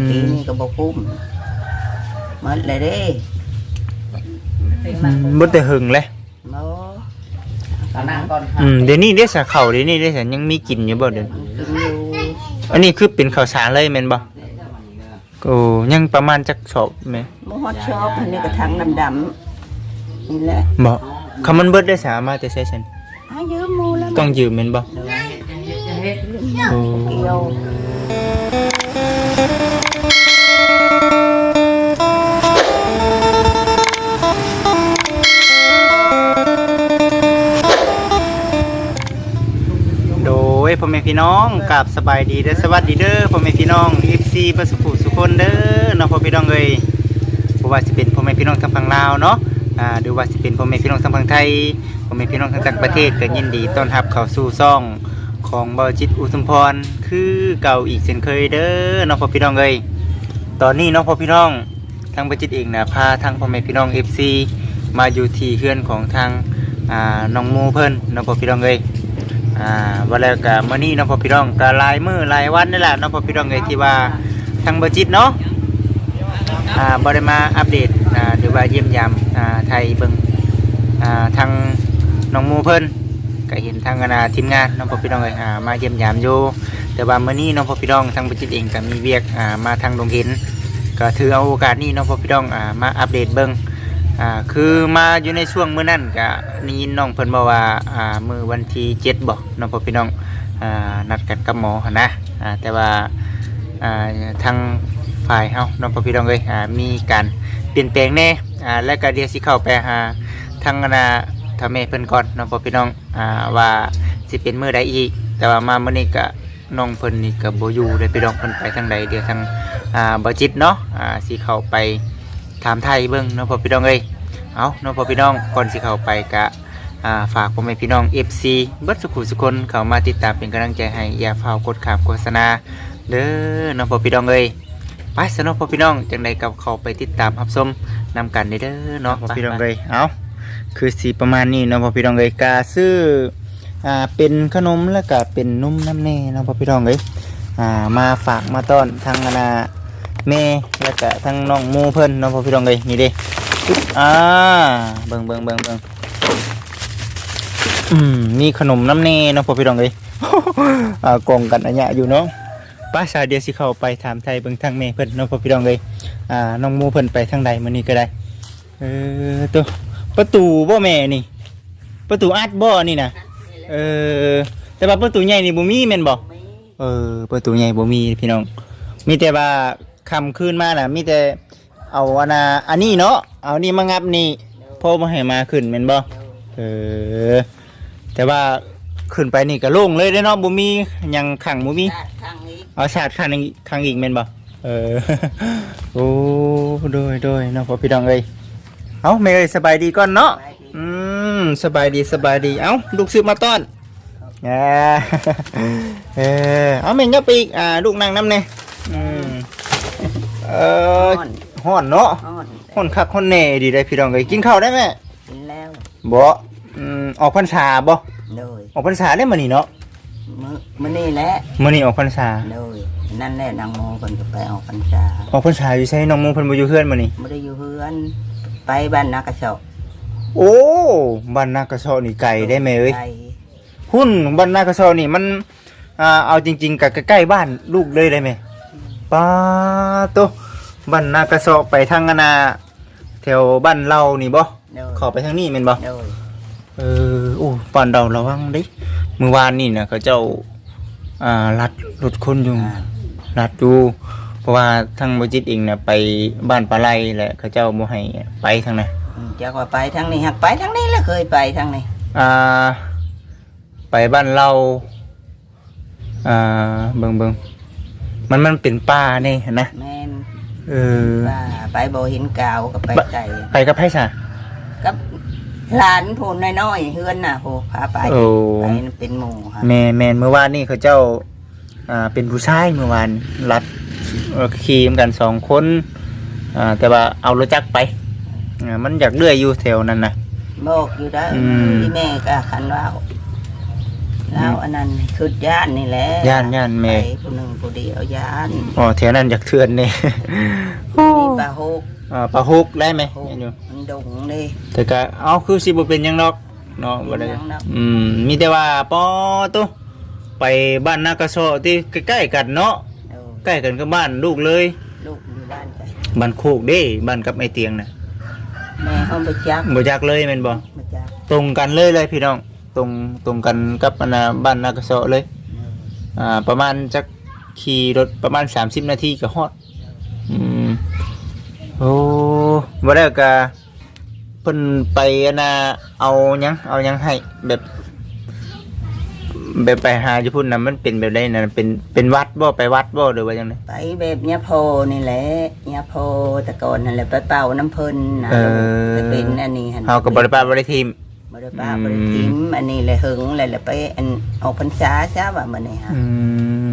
มปีนี้ก็บ่คุ้มหมดเลยเด้บ่แต่หึงเลยโมตอนนั้นก่อนอืมเดี๋ยวนี้ได้สาข้าวเดี๋ยวนี้ได้สายังมีกินอยู่บ่เดี๋ยวนี้กินอยู่อันนี้คือเป็นข้าวสารเลยแม่นบ่โอ้ยังประมาณจักสอบแม่บ่ฮอดชอบอันนี้ก็ทางดำๆนี่แหละบ่คำมันเบิดได้สามาแต่ใช้ฉันหายืมหมู่แล้วต้องยืมแม่นบ่เดี๋ยวโอ้เกี่ยว โแม่พี่น้องกับสบายดีเด้อสวัสดีเด้อพ่อแม่พี่น้อง FC ประสุขสุขคนเด้อเนาะพ่อพี่น้องเอ้ยบ่ว่าสิเป็นพ่อแม่พี่น้องทางฝั่งลาวเนาะอ่าหรือว่าสิเป็นพ่อแม่พี่น้องทางฝั่งไทยพ่อแม่พี่น้องทางต่างประเทศก็ยินดีต้อนรับเข้าสู่ซ่องของเบาจิตอุทุมพรคือเก่าอีกเช่นเคยเด้อเนาะพ่อพี่น้องเอ้ยตอนนี้เนาะพ่อพี่น้องทางเบาจิตเองนะพาทางพ่อแม่พี่น้อง FC มาอยู่ที่เฮือนของทางอ่าน้องหมูเพิ่นเนาะพ่อพี่น้องเอ้ย อ่าวันแล้วก็มื้อนี้เนาะพ่อพี่น้องก็หลายมื้อหลายวันนี่แหละเนาะพ่อพี่น้องเอ้ยที่ว่าทางเบจิตเนาะอ่าบ่ได้มาอัปเดตอ่าหรือว่าเยี่ยมยามอ่าไทยเบิ่งอ่าทางน้องหมูเพิ่นก็เห็นทางคณะทีมงานเนาะพ่อพี่น้องเอ้ยอ่ามาเยี่ยมยามอยู่แต่ว่ามื้อนี้เนาะพ่อพี่น้องทางเบจิตเองก็มีเวียกอ่ามาทางดงเห็นก็ถือเอาโอกาสนี้เนาะพ่อพี่น้องอ่ามาอัปเดตเบิ่ง อ่าคือมาอยู่ในช่วงมื้อนั้นก็ได้ยินน้องเพิ่นบอกว่าอ่ามื้อวันที่7บ่น้องพ่อพี่น้องอ่านัดกันกับหมอหั่นนะอ่าแต่ว่าอ่าทางฝ่ายเฮาน้องพ่อพี่น้องเอ้ยอ่ามีการเปลี่ยนแปลงแน่อ่าแล้วก็เดี๋ยวสิเข้าไปหาทางคณะทำแม่เพิ่นก่อนน้องพ่อพี่น้องอ่าว่าสิเป็นมื้อใดอีก แต่ว่ามามื้อนี้ก็น้องเพิ่นนี่ก็บ่อยู่ได้พี่น้องเพิ่นไปทางใดเดี๋ยวทางอ่าบ่จิตเนาะอ่าสิเข้าไป ถามไทยเบิ้งเน้องพ่อพี่น้องเอ้ยเอาเน้องพ่อพี่น้องก่อนสิเข้าไปกะอ่าฝากพ่อแม่พี่น้อง FC เบิดสุขุสุคนเข้ามาติดตามเป็นกำลังใจให้อย่าเฝ้ากดขามโฆษณาเด้อเน้องพ่อพี่น้องเอ้ยไปสนองพ่อพี่น้องจังใดกับเข้าไปติดตามรับชมนำกันเด้อเนาะพ่อพี่น้องเอ้ยเอาคือสีประมาณนี้เนาะพ่อพี่น้องเอ้ยกาซื้ออ่าเป็นขนมแล้วก็เป็นนุ่มน้ำแน่เนาะพ่อพี่น้องเอ้ยอ่ามาฝากมาต้อนทางคณะ แม่แล้วก็ทั้งน้องมูเพิ่นน้องพ่อพี่น้องเลยนี่เด้อ่าเบิ่งเบิ่งเบิ่งเบิ่งอืมมีขนมน้ำเน่น้องพ่อพี่น้องเลยอ่ากองกันอันเนี้ยอยู่เนาะป้าสาเดียวสิเข้าไปถามไทยเบิ่งทางแม่เพิ่นน้องพ่อพี่น้องเลยอ่าน้องมูเพิ่นไปทางใดมื้อนี้ก็ได้เออตัวประตูบ่แม่นี่ ประตูอัดบ่นี่นะเออแต่ว่าประตูใหญ่นี่บ่มีแม่นบ่เออประตูใหญ่บ่มีพี่น้อง มีแต่ว่า คำคืนมาน่ะมีแต่เอาอันน่ะอันนี้เนาะเอานี่มางับนี่พ่อมาให้มาขึ้นแม่นบ่เออแต่ว่าขึ้นไปนี่ก็โล่งเลยเด้อเนาะบ่มีหยังขังบ่มีลาดทางนี้เอาสาดขังอีกขังอีกแม่นบ่เออโอ้โดยโดยเนาะพ่อพี่น้องเอ้ยเอาแม่เอ้ยสบายดีก่อนเนาะไปดีอืมสบายดีสบายดีเอ้าลูกซื้อมาต้อนแหมเออเอาแม่งยับไปอีกอ่าลูกนั่งน้ำเนี่ยอืม เออฮ้อนห้อนเนาะฮ้อนห้อนคักห้อนแน่ดีได้พี่น้องเลยกินข้าวได้ไหมกินแล้วบ่อืมออกพรรษาบ่เลยออกพรรษาได้มื้อนี้เนาะมื้อมื้อนี้แหละมื้อนี้ออกพรรษาเลยนั่นแหละนางโมเพิ่นก็ไปออกพรรษาออกพรรษาอยู่ใช่น้องมงเพิ่นบ่อยู่เฮือนมื้อนี้บ่ได้อยู่เฮือนไปบ้านนากระเชาะโอ้บ้านนากระเซาะนี่ไกลได้ไหมเอ้ยไปหุ้นบ้านนากระเซาะนี่มันอ่าเอาจริง ๆกับใกล้ๆบ้านลูกเลยได้ไหม ป้าโตบ้านนากระเซาะไปทางอนาแถวบ้านเรานี่บ่เลยเข้าไปทางนี้แม่นบ่เลยเออโอ้บ้านเราระวังเด้มื้อวานนี่น่ะเขาเจ้าอ่าลัดรถคนอยู่ อ่าลัดอยู่เพราะว่าทางบ่จิตเองน่ะไปบ้านปลาไหลแหละเขาเจ้าบ่ให้ไปทางนั้นอืมจะก็ไปทางนี้หักไปทางนี้แล้วเคยไปทางนี้อ่า ไปบ้านเราอ่าเบิ่งๆ มันมันเป็นป่านี่เห็นนะแม่นเออว่าไปบ่เห็นกาวก็ไปไกลไปกับไผซะกับหลานพูนน้อยๆเฮือนน่ะโหพาไปโอ้ไปเป็นหมู่ฮะแม่แม่นเมื่อวานนี่เขาเจ้า อ่าเป็นผู้ชายเมื่อวานรัดเอ่อขี่มกันสองคนอ่าแต่ว่าเอารถจักรไปอ่ามันอยากเลื่อยอยู่แถวนั้นนะบอกอยู่ได้อืม ที่แม่ก็คันว่าว แล้วอันนั้นคือย่านนี่แหละย่านย่านแม่ ไปผู้หนึ่งผู้เดียวย่านอ๋อแถวนั้นอยากเถื่อนนี่ นี่ปลาหกอ่าปลาฮุกได้ไหมหกเห็นอยู่มันดงเลยแต่ก็เอาคือสิบ่เป็นหยังดอกเนาะบ่ได้เป็นหยังดอกอืมมีแต่ว่าปอตุไปบ้านนากระโซะที่ใกล้ๆกันเนาะเออใกล้กันกับบ้านลูกเลยลูกอยู่บ้านไปบ้านโคกเด้บ้านกับไอเตียงน่ะแม่ห้องไปจักบ่จักเลยแม่นบ่มาจักตรงกันเลยเลยพี่น้อง ตรงตรงกันกับอันน่ะบ้านนากระโซะเลยอ่าประมาณจักขี่รถประมาณ 30 นาทีก็ฮอดอืมโอ้บ่ได้ก็เพิ่นไปอันน่ะเอาหยังเอาหยังให้แบบแบบไปหาอยู่พุ่นน่ะมันเป็นแบบใดน่ะเป็นเป็นวัดบ่ไปวัดบ่หรือว่าจังได ไปแบบเนี้ยโพนี่แหละเนี้ยโพแต่ก่อนนั่นแหละไปเป่าน้ำเพิ่นนะเออ ไปเป็นอันนี้หั่น เฮาก็บ่ได้ไปบ่ได้ทีมบ่ ได้ป้าบ่ได้ทิมอันนี้เลยหึงเลยแหละไปอันออกพรรษาจ้าว่ามื้อนี้ฮะอื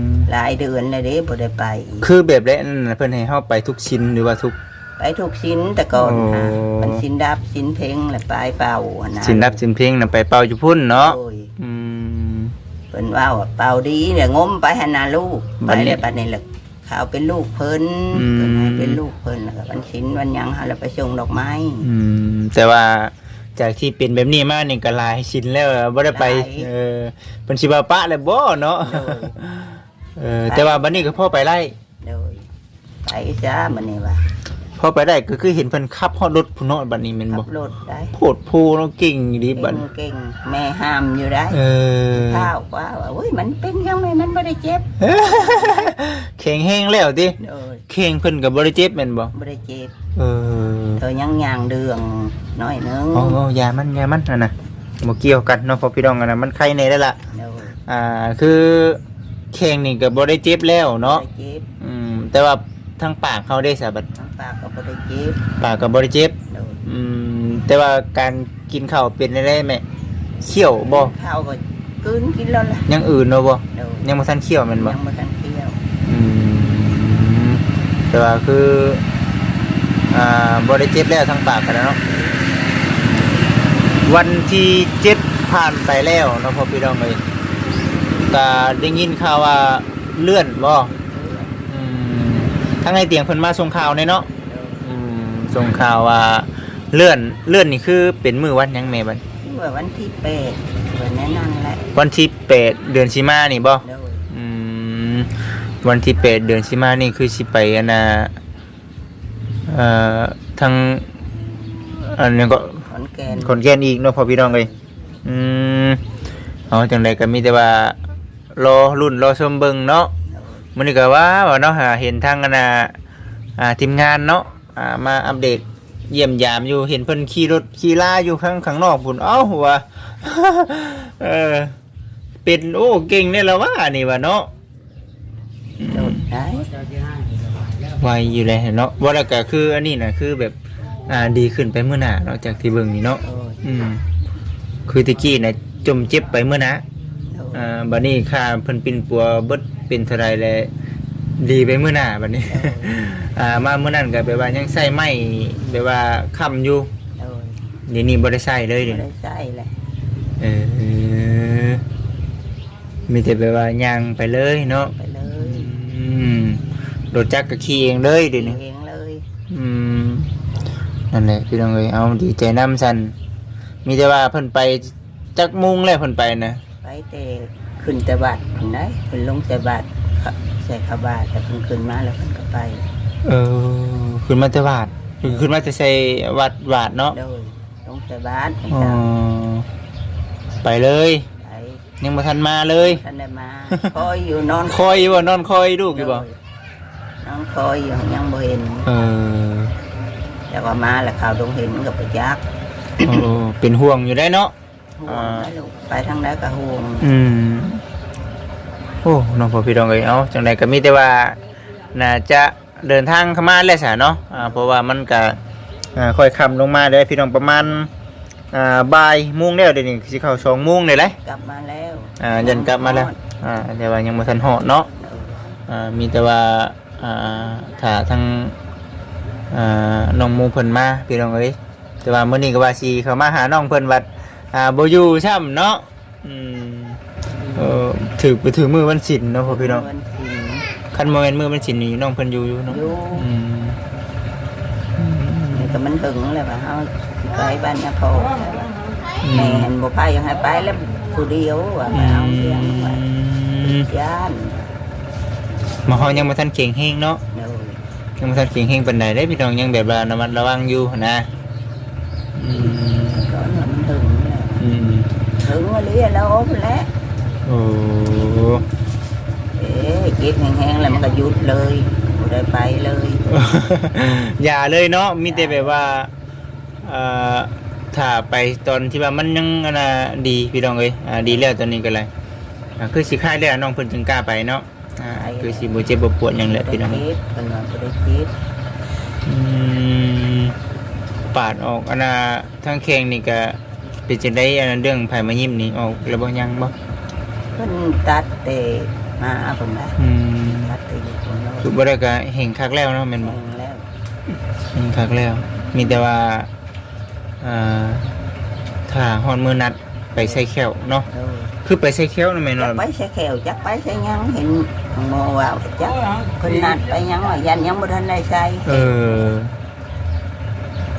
มหลายเดือนเลยเด้บ่ได้ไปคือแบบใดนั่นน่ะเพิ่นให้เฮาไปทุกชิ้นหรือว่าทุก ไปทุกชิ้นแต่ก่อนฮะโอ้ มันชิ้นดับชิ้นเพลงแหละไปเป่าหั่นนะสินรับสินเพลงน่ะไปเป่าอยู่พุ่นเนาะโอ้ยอืม เพิ่นว่าว่าเป่าดีเนี่ยงมไปหนนาลูกบัไปดนี้เลยบัดนี้แหละข่าวเป็นลูกเพิ่นอืม เพิ่นให้เป็นลูกเพิ่นแล้วก็วันชิ้นวันหยังหาแล้วไปส่งดอกไม้ อืมแต่ว่า จากที่เป็นแบบนี้มานี่ก็หลายชิ้นแล้วบ่ได้ไปหลาย เออเพิ่นสิว่าปะแล้วบ่เนาะโดย เออแต่ว่าบัดนี้ก็พ่อไปไล่โดย ไปจ้ามื้อนี้ว่า พ่อไปได้ก็คือเห็นเพิ่นขับฮอดรถพุ่นเนาะบัดนี้แม่นขับ่บรถได้โพดพูเนาะเก่งดีบัดเก่งเก่งแม่ห้ามอยู่ได้เออข้าวว่าว่าเฮ้ยมันเป็นยังไงมันบ่ได้เจ็บแข็งแห้งแล้วติโดยเข่งเพิ่นก็บ่ได้เจ็บแม่นบ่บ่ได้เจ็บเออ เธอยังย่างเดืองน้อยหนึงอ๋อยามันยามันนั่นน่ะบ่เกี่ยวกันเนาะพ่อพี่น้องกันนะมันไข้ในได้ละโดยอ่าคือแข้งนี่ก็บ่ได้เจ็บแล้วบ่เนาะได้เจ็บอืมแต่ว่า ทางปากเขาได้สาบัดทางปากก็บ่ได้เจ็บปากก็บ่ได้เจ็บโดยอืมแต่ว่าการกินข้าวเป็นได้ไหมเคี่ยวบ่ข้าวก็กลืนกินแล้วล่ะอยังอื่นเนาะบ่โดยยังบ่ทันเคี่ยวแม่นบ่ยังบ่ทันเที่ยวอืมแต่ว่าคืออ่าบ่ได้เจ็บแล้วทางปากกันแล้วเนาะวันที่เจ็ดผ่านไปแล้วเนาะพ่อพี่น้องเอ้ยก็ได้ยินข่าวว่าเลื่อนบ่อืม ทางไอเตียงเพิ่นมาส่งข่าวแน่เนาะอืมส่งข่าวว่าเลื่อนเลื่อนนี่คือเป็นมือวันหยังแม่บัดที่ว่าวันที่แปดวันนั้นนั่นแหละวันที่แปดเดือนสิมานี่บ่โดยอืมวันที่แปดเดือนสิมานี่คือสิไปอันน่ะเอ่อทางอันนี้ก็ ขอนแก่นคนแก่นอีกเนาะพ่อพี่น้องเอ้ยอืมเอาจังไดก็มีแต่ว่ารอรุ่นรอชมเบิ่งเนาะโดย มันนี่ก็ว่าว่าเนาะหาเห็นทางอันน่ะอ่าทีมงานเนาะอ่ามาอัปเดตเยี่ยมยามอยู่เห็นเพิ่นขี่รถขี่ลาอยู่ข้างข้างนอกพุ่นเอ้าว่าเออเป็นโอ้เก่งเนี่ยละว่านี่ว่าเนาะไวอยู่เลยเนาะว่าแล้วก็คืออันนี้น่ะคือแบบอ่าดีขึ้นไปเมื่อหน้าเนาะจากที่เบิ่งนี่เนาะอืมคือตะกี้น่ะจมเจ็บไปเมื่อนะอ่าบัดนี้ค่าเพิ่นปินปัวเบิด เป็นเท่าไรแล้วดีไปเมื่อหน้าบัดนี้ อ่ามาเมื่อนั้นก็แบบว่ายังใส่ไม้แบบว่าค้ำอยู่โดยเดี๋ยวนี้บ่ได้ใส่เลยไม่เดี๋ยวได้นี้ใช่แหละเออ มีแต่แบบว่าย่างไปเลยเนาะไปเลยอืมรถจักรก็ขี่เองเลยเดี๋ยวนี้ เองเลยอืม นั่นแหละพี่น้องเอ้ยเอาดีใจน้ำสัน มีแต่ว่าเพิ่นไปจักมุงแล้วเพิ่นไปนะไปแต่ ขึ้นแต่บาทขึ้นได้ขึ้นลงแต่บาทเขาใส่ขาบาทแต่เพิ่นขึ้นมาแล้วเพิ่นก็ไปเออขึ้นมาแต่วาดขึ้นมาแต่ใส่วัดวาดเนาะโดยลงแต่บาทให้อ๋อเจ้าไปเลย ไปยังบ่ทันมาเลยท่านได้มา คอยอยู่นอนคอยอยู่บ่นอนคอยลูกอยู่บ่นอนคอยอยู่ยังบ่เห็นเออแต่ว่ามาแล้วข่าวดงเห็นกับไปยัก โอ้เป็นห่วงอยู่ได้เนาะ ห่วงนะลูกไปทางใดก็ห่วงอืมโอ้น้องพ่อพี่น้องเอ้ยเอาจังไดก็มีแต่ว่าน่าจะเดินทางเข้ามาแล้วซะเนาะอ่าเพราะว่ามันก็อ่าค่อยค่ำลงมาเด้อพี่น้องประมาณอ่าบ่ายโมงแล้วเดี๋ยวนี้สิเข้า2โมงเลยแหละกลับมาแล้วอ่ายันกลับมาแล้วอ่าแต่ว่ายังบ่ทันฮอดเนาะอ่ามีแต่ว่าอ่าถ้าทางอ่าน้องหมูเพิ่นมาพี่น้องเอ้ยแต่ว่ามื้อนี้ก็ว่าสิเข้ามาหาน้องเพิ่นวัด อ่าบ่อยู่ช่ำเนาะอืมเออถือไปถือมือวันศิลเนาะพ่อพี่น้องวันศิลป์คันโมเมนต์มือวันศิลนี่น้องเพิ่นอยู่อยู่เนาะอยู่อืมนี่ก็มันถึงเลยว่าเฮาสิไปบ้านยาโพแม่เห็นบ่พายังให้ไปแล้วผู้เดียวว่าไปเอาเสียงไว้อืมย่านมาเฮายังบ่ทันเก่งเฮงเนาะโดยยังบ่ทันเก่งเฮงปานใดเด้พี่น้องยังแบบว่าระมัดระวังอยู่นะอืม ก็เนี่ยมันถึงเลย อืม ถึงว่าเลี้ยแล้วโอ้พุ่นแหล้วโอ้เอ๊ะกินแห้งๆแล้วมันก็หยุดเลยบ่ได้ไปเลย อย่าเลยเนาะมีแต่แบบว่าเอ่อถ้าไปตอนที่ว่ามันยังอันน่ะดีพี่น้องเอ้ยอ่าดีแล้วตอนนี้ก็เลยอ่าคือสิคายแล้วน้องเพิ่นถึงกล้าไปเนาะอ่าคือสิบ่เจ็บบ่ปวดหยังแหละบ่พี่น้ได้องคิดเพิ่นว่าบ่ได้คิดอืมปาดออกอันน่ะทางแข้งนี่ก็ เป็นจังได๋อันนั้นเรื่องไผมายิ้มนี่ออกแล้วบ่ยังบ่เพิ่นตัดแต่มาเพิ่นว่าอืมตัดแต่อยู่คนเราคือบ่ได้ก็เห็นคักแล้วเนาะแม่นบ่แห้งแล้วเห็นคักแล้ว มีแต่ว่าอ่าถ้าฮอดมื้อนัดไปใส่แขวเนาะโดยคือไปใส่แขวนั่นแม่นจักบ่ไปใช้แขวจักไปใช้หยังเห็นหมอว่าจักเพิ่นนัดไปหยังว่ายันยังบ่ทันได้ใช้เออ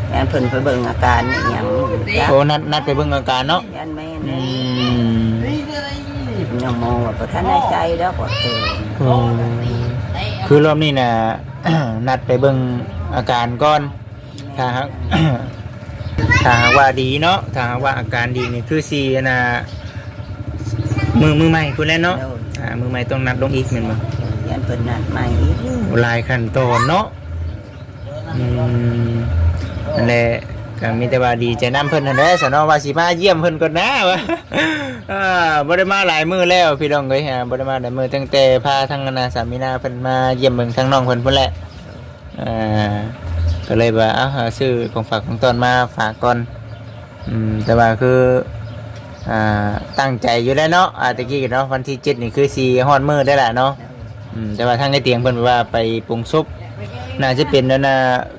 แม่นเพิ่นไปเบิ่งอาการนี่หยังจักโอ้นัดนัดไปเบิ่งอาการเนาะยันแม่นอืนี่มยังหมอว่าบ่ทันได้ใช้แล้วก็เตือนโอ้คือรอบนี้น่ะ นัดไปเบิ่งอาการก่อนถ้าหาก ถ้าหากว่าดีเนาะถ้าหากว่าอาการดีนี่คือสีน่ะมือมือใหม่พูดแล้วเนาะโดยอ่ามือใหม่ต้องนัดลงอีกแม่นบ่ ยันเพิ่นนัดใหม่อีกหลายขั้นตอนเนาะอืม นั่นแหละก็มีแต่ว่าดีใจนํเพิ่นนั่นแหละสนอว่าสิมาเยี่ยมเพิ่นก่อนนะวะอ่าบ่ได้มาหลายมื้อแล้วพี่น้องเอ้ยฮะบ่ได้มาหลายมื้อตั้งแต่พาทั้งนาสามีนาเพิ่นมาเยี่ยมเบิ่งทั้งน้องเพิ่นพุ่นแหละอ่าก็เลยว่าเอ้าหาซื้อของฝากของตอนมาฝากก่อนอืมแต่ว่าคืออ่าตั้งใจอยู่แล้วเนาะอ่าตะกี้เนาะวันที่7นี่คือสิฮอดมื้อได้แหละเนาะอืมแต่ว่าทางในเตียงเพิ่นว่าไปปรุงซุป น่าจะเป็นนั่นนะ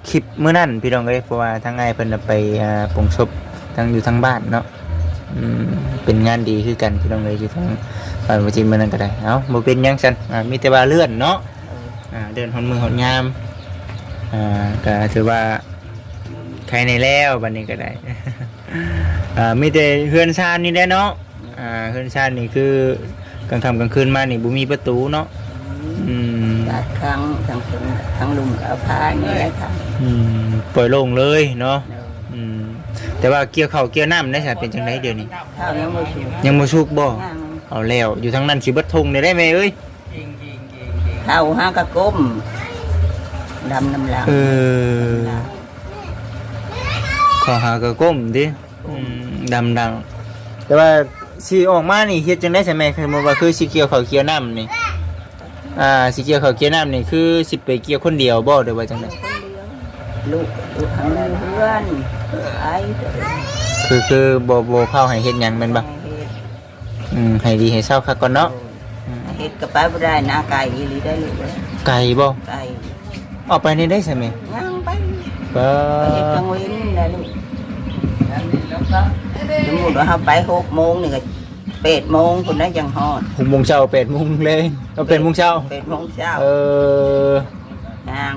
คลิปเมื้อนั้นพี่น้องเอ้ยเพราะว่าทางไอ้ายเพิ่นน่ะไปอ่าปงซุปทางอยู่ทางบ้านเนาะอืมเป็นงานดีคือกันพี่น้องเอ้ยอยู่ทางบ้านบ่จินมื้อนั้นก็ได้เอ้าบ่เป็นหยังซั่นอ่ามีแต่ว่าเลื่อนเนาะอ่าเดินหนมือหนยามอ่าก็ถือว่าใครในแล้วบัดนี้ก็ได้ อ่ามีแต่เฮือนชานนี่แหละเนาะอ่าเฮือนชานนี่คือกลางค่ำกลางคืนมานี่บ่มีประตูเนาะ ครั้งทั้งเพิ่นทั้งลุงเอาพานี่แหละค่ะอืมปล่อยโล่งเลยเนาะโดยอืมแต่ว่าเกี่ยวข้าวเกี่ยวน้ำได้สัเป็นจังไดเดี๋ยวนี้ ข้าวยังบ่สุกยังบ่สุกบ่ยังเอาแล้วอยู่ทางนั้นสิเบิดทงได้ได้ไหมเอ้ยข้าวหากระก้มดำน้ำลางเออขอหากระก้มดิอืมดำดังแต่ว่าสิออกมานี่เฮ็ดจังได๋ใช่ไหมคือว่าคือสิเกี่ยวข้าวเกี่ยวน้ำนี่ อ่าสิเกี่ยวข้าวเกี่ยวน้ำนี่คือสิไปเกี่ยวคนเดียวบ่หรือว่าจังได๋ลูกลูกทางเพื่อนไอ้เด้อคือคือบ่บ่เข้าให้เฮ็ดหยังแม่นบ่อืมให้ดีให้เศร้าคักก่อนเนาะอืมเฮ็ดก็ไปบ่ได้นาไก่อีหลีได้ลูกเอ้ยไกลบ่ไก่ออกไปนี่ได้ใช่ไหมยังไปก็ไปเฮ็ดกลางเว้นได้ลูกสมมุติว่าเฮาไป6โมง นี่ก็8โมงพุ่นได้จังฮอดหกโมงเช้าแปดโมงเลยก็เป็นโมงเช้า8โมงเช้าเออย่าง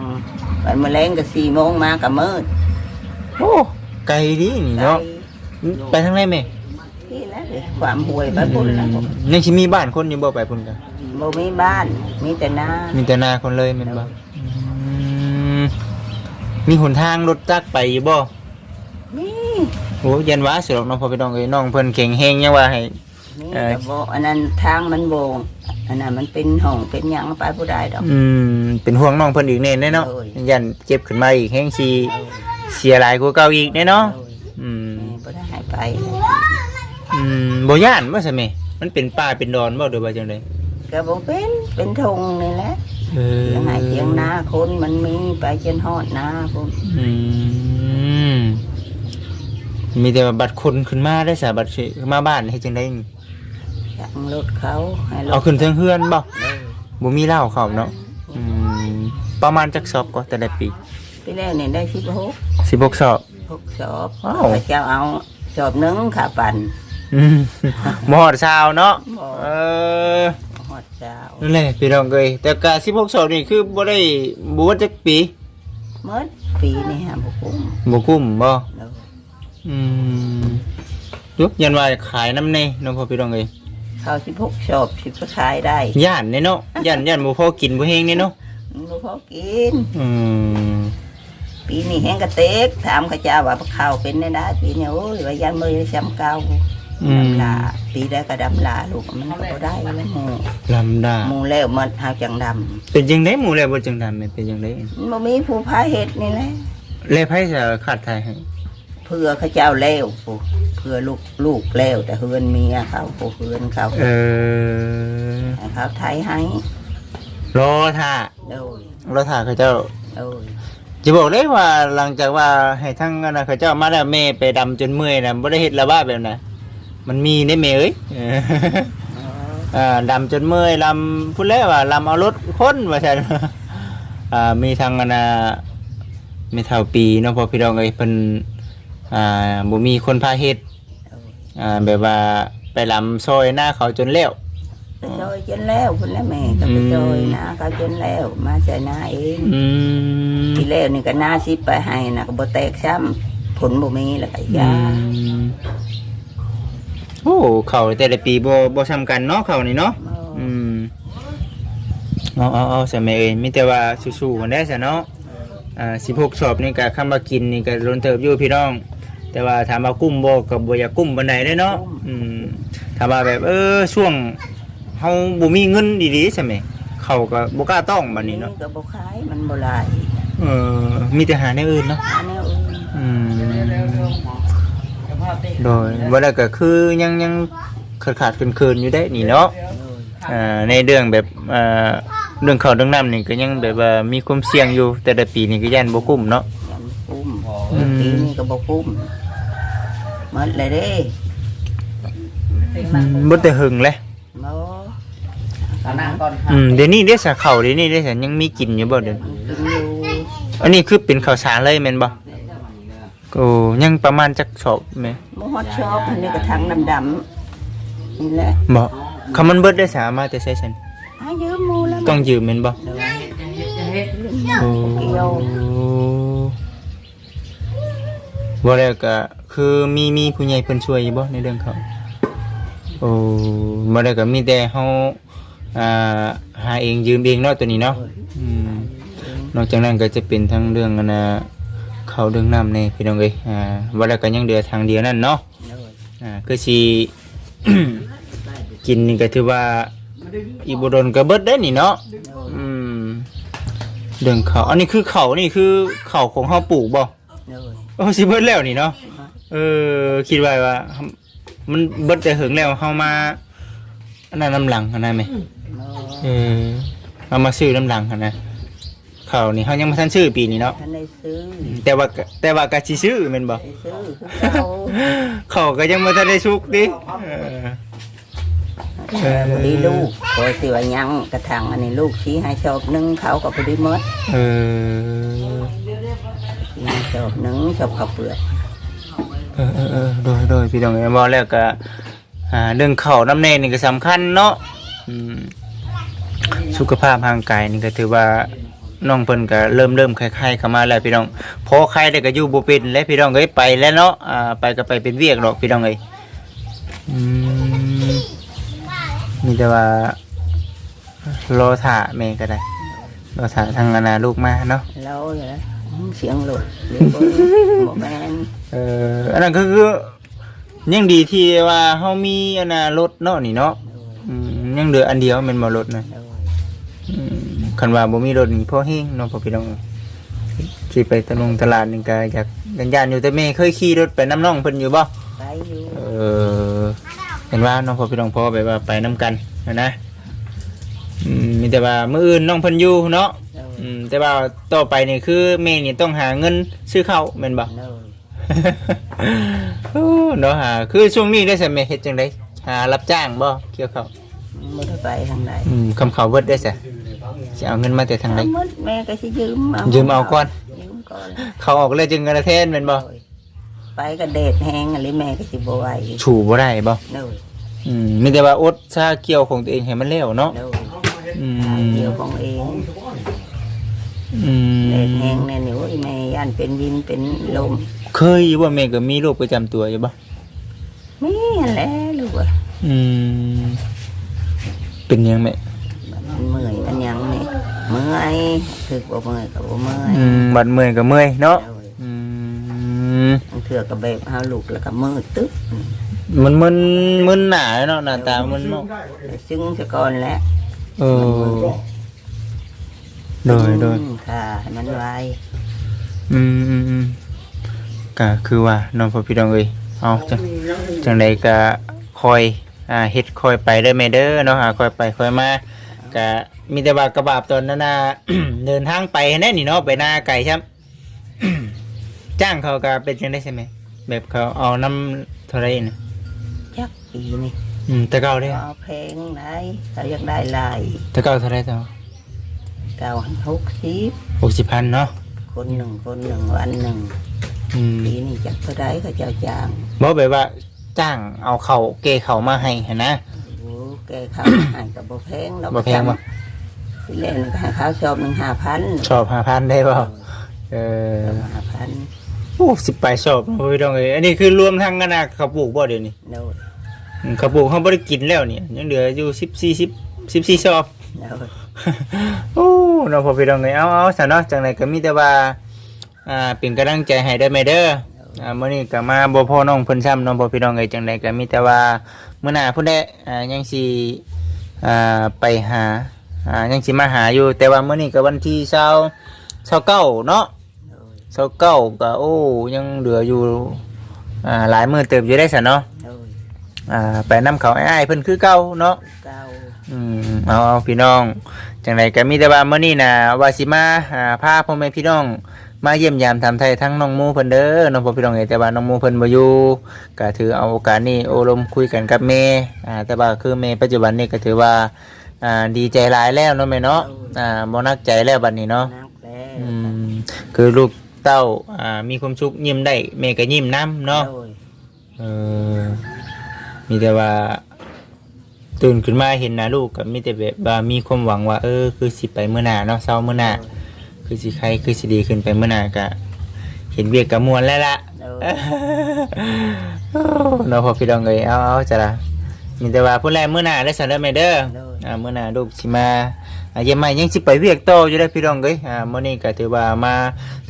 ไปมื้อแลงก็4โมงมาก็มืดโอ้ไกลดีนี่เนาะไปทางไหนไหมที่แล้วเด้อความห่วยไปพุ่นแล้วยังสิมีบ้านคนอยู่บ่ไปพุ่นกันบ่มีบ้านมีแต่นา มีแต่นาคนเลยแม่นบ่อืมมีหนทางรถจักรไปอยู่บ่มีโอ้ยันว้าสิหรอกน้องพ่อพี่น้องเอ้ยน้องเพิ่นแข็งแฮงยังว่าให้ มีเอ่อแต่บ่อันนั้นทางมันโบงอันนั้นมันเป็นห้องเป็นหยังไปบ่ได้ดอก อืมเป็นห่วงน้องเพิ่นอีกแน่แน่เนาะโอ้ย ยันเจ็บขึ้นมาอีกแฮงสิเสียหลายกว่าเก่าอีกแน่เนาะโอ้ยอืมแม่บ่ได้ให้ไปอืมบ่ย่านบ่ใช่ไหมมันเป็นป่าเป็นดอนบ่หรือว่าจังไดก็บ่เป็นเป็นทงนี่แหละเออยังไงเทียงนาคนมันมีไปจนฮอดนาพุ่นอืมมีแต่ว่าบัตรคนขึ้นมาได้สาบัตรสิมาบ้านเฮ็ดจังได๋นี่ จังรถเขาให้รถเอาขึ้นเทิงเฮือนบ่เออบ่มีเหล้าเข้าเนาะอืมประมาณจักสอบก็แต่ละปีปีแรกนี่ได้16 16สอบ6สอบอ้าว พระเจ้าเอาสอบหนึงค่ะปั่น อืมบ่ฮอดชาวเนาะบ่ เออฮอดเจ้านั่นแหละพี่น้องเอ้ยแต่กะ16สอบนี่คือบ่ได้บวชจักปีเมื่อปีนี้ฮะบ่คุ้มบ่คุ้มบ่เด้ออืมยุกยันว่าขายน้ำในเนาะพ่อพี่น้องเอ้ย เขาสิพกชอบสิไปขายได้ย่านเนี่ยเนาะย่านย่านบ่พอกินบ่เฮงเนี่ยเนาะมันบ่พอกิน อืมปีนี้แห้งกระเต็กถามเขาเจ้าว่าข้าวเป็นได้ได้ปีนี้โอ้ยว่ายันมือช้ำเก่าอืมดำลาปีได้ก็ดำลาลูกมันก็บ่ได้แล้วหมูลำดาหมูแล้วมันหาจังดเป็นจังได๋หมู่แล้วบ่จังดำแม่นเป็นจังได๋ำมันบ่มีผู้พาเฮ็ดนี่แหละแล้วไผจะขาดทายให้เพื่อเขาเจ้าแล้วผู้เพื่อลูกลูกแล้ว แต่เฮือนเมียเขาผู้เฮือนเขาเออให้เขาไทยให้รอท่าโดยรอท่าเขาเจ้าโดยจะบอกเลยว่าหลังจากว่าให้ทั้งนั้นนะเขาเจ้ามาแล้วแม่ไปดำจนเมื่อยนะบ่ได้เฮ็ดละบ้าแบบนั้นมันมีในแม่เอ้ยเออเอออ่าดำจนเมื่อยลำพูดแล้วว่าลำเอารถคนว่าซั่นอ่ามีทางอันน่ะมีเท่าปีเนาะพอพี่น้องเอ้ยเพิ่น อ่าบ่มีคนพาเฮ็ดโดยอ่าแบบว่าไปลำซอยหน้าเขาจนแล้วไปจอยจนแล้วคุณแล้วแม่ก็ไปจอยนะเขาจนแล้วมาใส่หน้าเองอืมทีแล้วนี่ก็หน้าซิปไปให้นะก็บ่แตกซ้ำผลบ่มีแล้วก็อืยามโอ้เขาแต่ละปีบ่บ่ซ้ำกันเนาะเขานี่เนาะอืมเอาเอาเอาสมัยเอ้ยมีแต่ว่าสู้ๆกันได้ซะเนาะอ่า16สอบนี่ก็คำว่ากินนี่ก็ล้นเติบอยู่พี่น้อง แต่ว่าถามว่ากุ้มบ่ก็บ่อยากกุ้มปานใดเด้เนาะอืมถามว่าแบบเออช่วงเฮาบ่มีเงินดีๆใช่ไหมเขาก็บ่กล้าต้องบัดนี้เนาะก็บ่ขายมันบ่หลายเออมีแต่หาในวอื่นเนาะอันนี้อื่นอืมโดยบ่ได้ก็คือยังยังขาดๆเคินๆอยู่ได้นี่เนาะอ่าในเรื่องแบบอ่าเรื่องเขาวเรื่องน้ำนี่ก็ยังแบบว่ามีความเสี่ยงอยู่แต่ละปีนี่ก็ย่านบ่กุ้มเนาะยันปุ้มอืมปีนี้ก็บ่ปุ้มห มดเลยเด้บ่แต่หึงเลยบ่ตอนนั่งก่อนอืมเดี๋ยวนี้ได้สาข้าวเดี๋ยวนี้ได้สายังมีกินอยู่บ่เดี๋ยวกินอยู่อันนี้คือเป็นข้าวสารเลยแม่นบ่โอ้ยังประมาณจักสอบแม่บ่ฮอดชอบอันนี้ก็ถังดำๆนี่แหละบ่คำมันเบิดได้สามาแต่ใช้ฉันหายืมหมู่แล้วต้องยืมแม่นบ่เดี๋ยวโอ้เกี่ยวบ่แล้วก็ คือมีมีผู้ใหญ่เพิ่นช่วยอยู่บ่ในเรื่องเขาวโอ้บ่ได้ก็มีแต่เฮาอ่าหาเองยืมเองเนาะตัวนี้เนาะอืมนอกจากนั้นก็จะเป็นทั้งเรื่องอนนาเขาวเรื่องน้ำในพี่น้องเอ้ยอ่าว่าแล้วก็ยังเดือทางเดียวนั่นเนาะเดี๋ยวอ่าคือสิ กินนี่ก็ถือว่าอีบุดนก็เบิดได้นี่เนาะอืมเรื่องเขาวอันนี้คือเขาวนี่คือเขาวของเฮาปลูกบ่เดี๋ยวโอ้สิเบิดแล้วนี่เนาะ เออ คิดไว้ว่า มันเบิดแต่หึงแล้วเฮามาอันนั้นน้ำหลังอันนั้นไหมเออเอามาซื้อน้ำหลังหั่นนะเขาวนี่เขายังไม่ทันซื้อปีนี้เนาะท่านได้ซื้อแต่ว่าก็แต่ว่าก็สิซื้อแม่นบ่ ได้ซื้อคือเก่าเขาก็ยังไม่ทันได้สุกดิเออ เออ พอดีลูกพอสิว่ายังกระถางอันนี้ลูกชี้ให้ชอบหนึงเขาก็พอดีหมดเออ ชี้ให้ชอบหนึงชอบข้าวเปลือก เออเออเออโดยโดยพี่น้องเอ้ยบอแล้วก็อ่าเรื่องเข้าน้ำแน่นี่ก็สำคัญเนาะอืมสุขภาพร่างกายนี่ก็ถือว่าน้องเพิ่นก็เริ่มเริ่มคล้ายๆเข้ามาแล้วพี่น้องพอใครได้ก็อยู่บ่เป็นแล้วพี่น้องเอ้ยไปแล้วเนาะอ่าไปก็ไปเป็นเวียกดอกพี่น้องเอ้ยอืมมีแต่ว่ารอถ่าแม่ก็ได้รอถ่าทางอนาลูกมาเนาะแล้วอย่างนั้นเสียงหลุด เรียกบ่บ่แม่นเอออันนั้นก็คือยังดีที่ว่าเฮามีอันน่ะรถเนาะนี่เนาะอืมยังเหลืออันเดียวแม่นบ่รถนะเดี๋ยวอืมคันว่าบ่มีรถนี่พอแฮงเนาะพ่อพี่น้องขี่ไปตะลงตลาดนี่ก็อยากยันยานอยู่แต่แม่เคยขี่รถไปน้ำน้องเพิ่นอยู่บ่ไปอยู่เออเห็นว่าน้องพ่อพี่น้องพ่อไปว่าไปน้ำกันนะนะอืมมีแต่ว่ามื้ออื่นน้องเพิ่นอยู่เนาะเดี๋ยวอืมแต่ว่าต่อไปนี่คือแม่นี่ต้องหาเงินซื้อข้าวแม่นบ่เดี๋ยว โอ้เนาะหาคือช่วงนี้ได้สมัยเฮ็ดจังไดหารับจ้างบ่เกี่ยวเขาไม่ได้ไปทางใดอืมคำเขาเบิดได้ซะสิเอาเงินมาแต่ทางใดเอาหมดแม่ก็สิยืมเอายืมเอาก่อน ยืมก่อนเขาออกเลยจึงเงินละแทนแม่นบ่โอ้ยไปก็เดดแห้งอะไรแม่ก็สิบ่ไหวชูบ่ได้บ่โดยอืมมีแต่ว่าอดชาเกี่ยวของตัวเองให้มันแล้วเนาะโดยอืทางมเดียวของเอง อืเดดมแห้งแน่นี่โอ้ยแม่ย่านเป็นวินเป็นลมเคยอยู่บ่แม่ก็มีโรคประจำตัวอยู่บ่มีหั่นแหละลูกอะอืมเป็นหยังแม่มันเมื่อยมันหยังนี่เมื่อยคือบ่เมื่อยก็บ่เมื่อยอืมบัดเมื่อยก็เมื่อยเนาะโดยอืมบางเถื่อก็แบบเฮาลูกแล้วก็มืดตึ๊บมันมึนมึนหนาเนาะหน้าตามันเนาะ ซึ่งซะก่อนแหล้ว เออ โดยโดยค่ะให้มันไวอืมอืมอืมก็คือว่าน้องพ่อพี่น้องเอ้ยเอาจังจังใดก็คอยอ่าเฮ็ดคอยไปเด้อแม่เด้อเนาะหาคอยไปคอยมาก็มีแต่ว่ากระบาบตอนนั้นน่ะ เดินทางไปแน่นี่เนาะไปหน้าไก่ครับ จ้างเขาก็เป็นจังได้ใช่ไหมแบบเขาเอาน้ำเท่าไหรน่ะจักปีนี่อืมแต่เก่าเด้อเอาเพลงไหนถ้าอยากได้ลายแต่เก่าเท่าไหรต่อ เก้าหกสิบหกสิบพันเนาะคนหนึ่งคนหนึ่งวันหนึ่งอืมปีนี้จักเท่าไรก็เจ้าจ้างบอกแบบว่าจ้างเอาเขาเกเขามาให้เห็นนะ โอ้แกข้าวให้กับบ่แพงดอกบ่แพงบ่ ที่เล่นก็ให้ข้าวชอบหนึ่งห้าพันชอบห้าพันได้เปล่าเออห้าพันโอ้สิบไปชอบโอ้ยดองเอ้ยอันนี้คือรวมทั้งกันนะเขาปลูกบ่เดี๋ยวนี้โดดอืมเขาปลูกเขาบ่ได้กินแล้วเนี่ยยังเหลืออยู่สิบสี่สิบสิบสี่ชอบโดด โอ้เนาะพอพี่ดองเอ้ยเอาเอาซะเนาะจังไดก็มีแต่ว่าอ่าเป็นกำลังใจให้ได้ไหมเด้ออ่ามื้อนี้ก็มาบ่พอน้องเพิ่นซ้ำเน้องพอพี่ดองเอ้ยจังไดก็มีแต่ว่ามื้อหน้าเพิ่นได้อ่ายังสิอ่าไปหาอ่ายังสิมาหาอยู่ แต่ว่ามื้อนี้ก็วันที่20 29เนาะโดดเสาเก้าก็โอ้ยังเหลืออยู่อ่าหลายมือเติบอยู่ได้สะเนาะโดดอ่าไปน้ำเขาไอ้ายๆเพิ่นคือเก่าเนาะเก้า อืมเอาเอาพี่น้องจังไรก็มีแต่ว่ามื้อนี้นะว่าสิมาหาพาพ่อแม่พี่น้อง มาเยี่ยมยามทำไทยทั้งน้องหมูเพิ่นเด้อน้องพ่อพี่น้องเอ้ยแต่ว่าน้องหมูเพิ่นบ่อยู่ก็ถือเอาโอกาสนี้โอลมคุยกันกับแม่อ่าแต่ว่าคือแม่ปัจจุบันนี้ก็ถือว่าอ่าดีใจหลายแล้วเนาะแม่เนาะอ่าบ่นักใจแล้วบัดนี้เนาะ นักแล้วอืมคือลูกเต้าอ่ามีความสุขยิ้มได้แม่ก็ยิ้มน้ำเนาะโดดเออมีแต่ว่า ตื่นขึ้นมาเห็นหนะลูกกับมีแต่แบบว่ามีความหวังว่า เออ คือสิไปเมื่อหน้าเนาะเศร้าเมื่อหน้าคือสิใครคือสิดีขึ้นไปเมื่อหน้าก็เห็นเบียกกับมวลแล้วล่ะโดดโอ้เนาะพอพี่ดองเลยเอาเอาจะละมีแต่ว่าพูดแรกเมื่อหน้าได้สันได้ไหมเด้อโดดอ่าเมื่อหน้าลูกสิมาอ่าเยังไม่ยังสิไปเวียกโตออยู่ได้อพี่ดองเลยอ่าเมื่อนี้ก็ถือว่ามา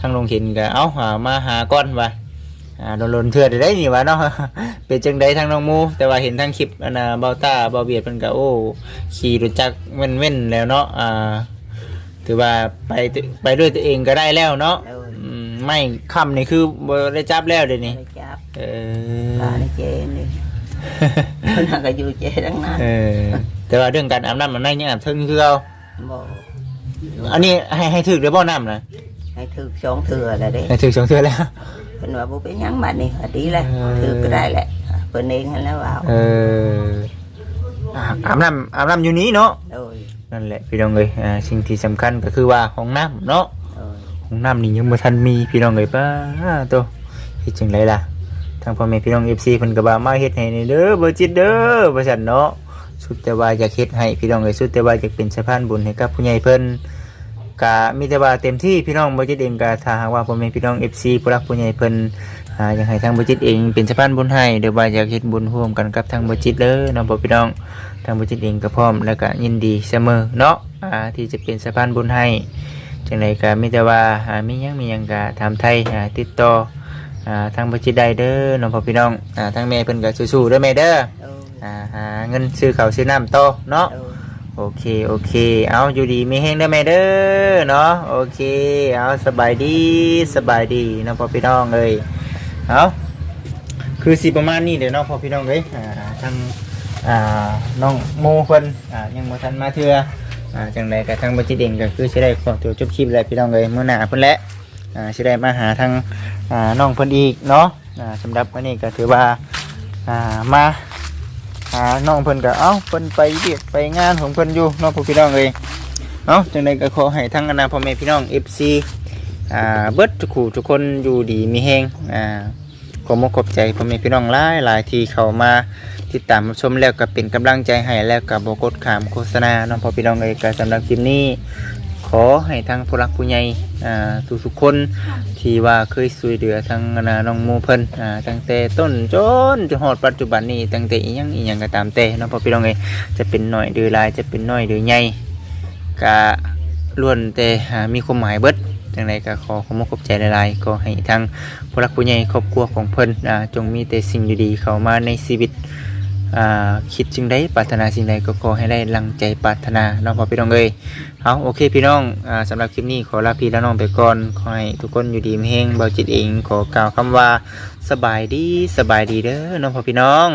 ทางลงเห็นก็เอาหามาหาก้อนว่า อ่าโดนลนๆเถื่อได้นี่วะเนาะ เป็นจังใดทางน้องหมู แต่ว่าเห็นทางคลิปอันน่ะเบาตาเบาเบียดมันก็โอ้ขี่รถจักรเว้นเว้นๆแล้วเนาะอ่าถือว่าไปตไปด้วยตัวเองก็ได้แล้วเนาะโดดอืมไม่คำนี่คือบ่ได้จับแล้วเดี๋ยวนี้ได้จับเอปลาอได้เจนนี่คนหาก็อยู่เจทั้งนั้นเออแต่ว่าเรื่องการอาบน้ำมันได้ยังอาบทึงคือเอาบอกอันนี้ให้ให้ถึกหรือบ่น้ำนะให้ถือสองเถื่อแล้วเด้ให้ถึกสองเทื่อแล้ว เป็นว่าบุเป็นหยังบัดนี่ก็ดีเลยเออ ถือก็ได้แหละเพิ่นเองนั่นแหล้วว่าเอออ่าอาบน้ำอาบน้ำอยู่นี้เนาะโดยนั่นแหละพี่น้องเอ้ยอ่าสิ่งที่สำคัญก็คือว่าห้องน้ำเนาะโดยห้องน้ำนี่ยังบ่ทันมีพี่น้องเอ้ยป้าตัวเฮ็ดจังไดล่ะทางพ่อแม่พี่น้อง FC เพิ่นก็ว่ามาเฮ็ดให้นี่เด้อบ่จิตเด้อว่าซั่นเนาะสุดแต่ว่าอยากเฮ็ดให้พี่น้องเอ้ยสุดแต่ว่าอยากเป็นสะพานบุญให้กับผู้ใหญ่เพิ่น ก็มีแต่ว่าเต็มที่พี่น้องบ่จิตเองก็ถ้าหากว่าพ่อแม่พี่น้อง FC ผู้รักผู้ใหญ่เพิ่นอ่าอยากให้ทางบ่จิตเองเป็นสะพานบุญให้หรือว่าอยากเฮ็ดบุญร่วมกันกับทางบ่จิตเด้อเนาะพ่อพี่น้องทางบ่จิตเองก็พร้อมแล้วก็ยินดีเสมอเนาะอ่าที่จะเป็นสะพานบุญให้จังไดก็มีแต่ว่าอ่ามีหยังมีหยังก็ถามไทยอ่าติดต่ออ่าทางบัญชีใดเด้อน้องพ่อพี่น้องอ่าทางแม่เพิ่นก็สู้ๆเด้อแม่เด้อโดยอ่าหาเงินซื้อข้าวซื้อน้ำต่อเนาะ โดย โอเคโอเค เอาอยู่ดีมีแฮงเด้อแม่เด้อเนาะโอเค เอาสบายดีสบายดีน้องพ่อพี่น้องเอ้ยเอาคือสิประมาณนี้เด้อเนาะพ่อพี่น้องเอ้ยอ่าทางอ่าน้องโมเพิ่นอ่ายังบ่ทันมาเทื่ออ่าจังใดกับทางบัญชีเด่งก็คือสิได้ขอตัวจบคลิปแล้วพี่น้องเลยเมื่อหน้าเพิ่นและอ่าสิได้มาหาทางอ่าน้องเพิ่นอีกเนาะอ่าสำหรับวันนี้ก็ถือว่าอ่ามา หาน้องเพิ่นก็เอ้าเพิ่นไปเรียกไปงานของเพิ่นอยู่เนาะพวกพี่น้องเลยเอ้าจังใดก็ขอให้ทั้งอนาพ่อแม่พี่น้อง FC อ่าเบิดทุกคู่ทุกคนอยู่ดีมีแฮงอ่าขอมขอบใจพ่อแม่พี่น้องหลายหลายที่เข้ามาติดตามชมแล้วก็เป็นกำลังใจให้แล้วก็บ่กดขามโฆษณาเนาะพ่อพี่น้องเอ้ยก็สำหรับคลิปนี้ ขอให้ทางผู้รักผู้ใหญ่อ่าทุกคนที่ว่าเคยช่วยเหลือทางนาน้องหมูเพิ่นอ่าตั้งแต่ต้นจนจนฮอดปัจจุบันนี้ตั้งแต่อีหยังอีหยังก็ตามแต่เนาะพ่อพี่น้องเอ้ยจะเป็นน้อยหรือหลายจะเป็นน้อยหรือใหญ่ก็ล้วนแต่อ่ามีความหมายเบิดจังไดก็ขอขอบคุณขอบใจหลายๆก็ให้ทางผู้รักผู้ใหญ่ครอบครัวของเพิ่นอ่าจงมีแต่สิ่งดีๆเข้ามาในชีวิต คิดจึงได้ปรารถนาสิ่งใดก็ขอให้ได้ลังใจปรารถนาน้องพ่อพี่น้องเลยเอาโอเคพี่น้องอ่าสำหรับคลิปนี้ขอลาพี่และน้องไปก่อนขอให้ทุกคนอยู่ดีมีเฮงเบาจิตเอง ขอกล่าวคำว่าสบายดีสบายดีเด้อน้องพ่อพี่น้อง